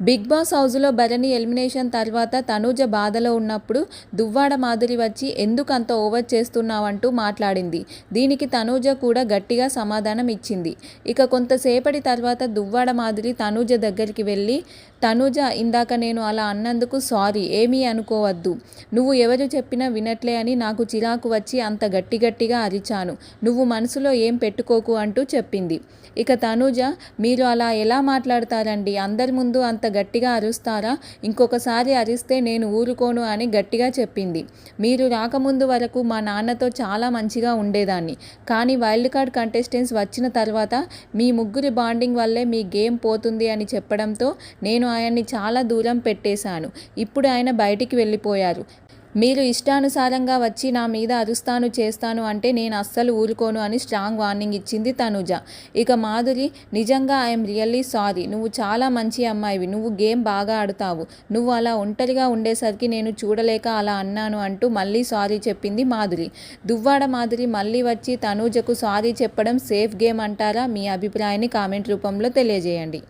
Big boss హౌస్లో Bharani elimination తర్వాత తనూజ బాధలో ఉన్నప్పుడు దువ్వాడ మాధురి వచ్చి ఎందుకు అంత ఓవర్ చేస్తున్నావంటూ మాట్లాడింది. దీనికి తనూజ కూడా గట్టిగా సమాధానం ఇచ్చింది. ఇక కొంతసేపటి తర్వాత దువ్వాడ మాధురి తనూజ దగ్గరికి వెళ్ళి తనూజ ఇందాక నేను అలా అన్నందుకు సారీ ఏమీ అనుకోవద్దు. నువ్వు ఎవరు చెప్పినా వినట్లే అని నాకు చిరాకు వచ్చి అంత గట్టి గట్టిగా అరిచాను. నువ్వు మనసులో ఏం పెట్టుకోకు అంటూ చెప్పింది. ఇక తనూజ మీరు అలా ఎలా మాట్లాడతారండి? అందరి ముందు అంత గట్టిగా అరుస్తారా? ఇంకొకసారి అరిస్తే నేను ఊరుకోను అని గట్టిగా చెప్పింది. మీరు రాకముందు వరకు మా నాన్నతో చాలా మంచిగా ఉండేదాన్ని. కానీ వైల్డ్ కార్డ్ కంటెస్టెంట్స్ వచ్చిన తర్వాత మీ ముగ్గురి బాండింగ్ వల్లే మీ గేమ్ పోతుంది అని చెప్పడంతో నేను ఆయన్ని చాలా దూరం పెట్టేశాను. ఇప్పుడు ఆయన బయటికి వెళ్ళిపోయారు. మీరు ఇష్టానుసారంగా వచ్చి నా మీద అరుస్తాను చేస్తాను అంటే నేను అస్సలు ఊరుకోను అని స్ట్రాంగ్ వార్నింగ్ ఇచ్చింది తనుజ. ఇక మాధురి నిజంగా ఐఎమ్ రియల్లీ సారీ. నువ్వు చాలా మంచి అమ్మాయివి. నువ్వు గేమ్ బాగా ఆడుతావు. నువ్వు అలా ఒంటరిగా ఉండేసరికి నేను చూడలేక అలా అన్నాను అంటూ మళ్ళీ సారీ చెప్పింది మాధురి. దువ్వాడ మాధురి మళ్ళీ వచ్చి తనూజకు సారీ చెప్పడం సేఫ్ గేమ్ అంటారా? మీ అభిప్రాయాన్ని కామెంట్ రూపంలో తెలియజేయండి.